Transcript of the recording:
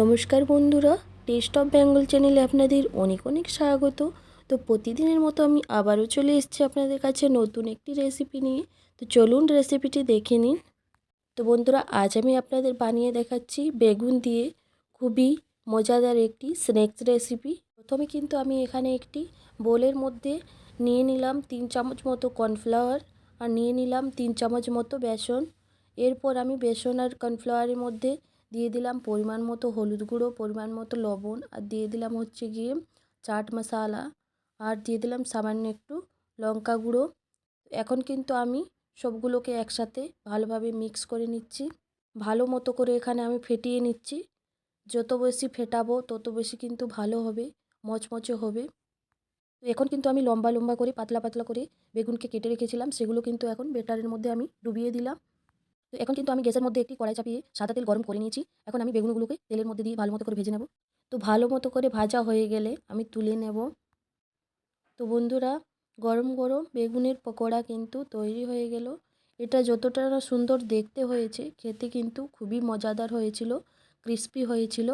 নমস্কার বন্ধুরা test of Bengal চ্যানেলে আপনাদের অনেক অনেক স্বাগত। তো প্রতিদিনের মতো আমি আবারও চলে এসেছি আপনাদের কাছে নতুন একটি রেসিপি নিয়ে। তো চলুন রেসিপিটি দেখে নিন। তো বন্ধুরা, আজ আমি আপনাদের বানিয়ে দেখাচ্ছি বেগুন দিয়ে খুবই মজাদার একটি স্ন্যাক্স রেসিপি প্রথমে কিন্তু আমি এখানে একটি বোলের মধ্যে নিয়ে নিলাম তিন চামচ মতো কর্নফ্লাওয়ার আর নিয়ে নিলাম তিন চামচ মতো বেসন। এরপর আমি বেসন আর কর্নফ্লাওয়ারের মধ্যে দিয়ে দিলাম পরিমাণ মতো হলুদ গুঁড়ো, পরিমাণ মতো লবণ আর দিয়ে দিলাম হচ্ছে গিয়ে চাট মশালা আর দিয়ে দিলাম সামান্য একটু লঙ্কা গুঁড়ো। এখন কিন্তু আমি সবগুলোকে একসাথে ভালোভাবে মিক্স করে নিচ্ছি। ভালো মতো করে এখানে আমি ফেটিয়ে নিচ্ছি। যত বেশি ফেটাবো তত বেশি কিন্তু ভালো হবে, মচমচে হবে। এখন কিন্তু আমি লম্বা লম্বা করে, পাতলা পাতলা করে বেগুনকে কেটে রেখেছিলাম, সেগুলো কিন্তু এখন বেটারের মধ্যে আমি ডুবিয়ে দিলাম। তো এখন কিন্তু আমি গ্যাসের মধ্যে একটি কড়াই চাপিয়ে সাদা তেল গরম করে নিয়েছি। এখন আমি বেগুনগুলোকে তেলের মধ্যে দিয়ে ভালো মতো করে ভেজে নেব। তো ভালো মতো করে ভাজা হয়ে গেলে আমি তুলে নেব। তো বন্ধুরা, গরম গরম বেগুনের পকোড়া কিন্তু তৈরি হয়ে গেল। এটা যতটা সুন্দর দেখতে হয়েছে, খেতে কিন্তু খুবই মজাদার হয়েছিল, ক্রিস্পি হয়েছিল।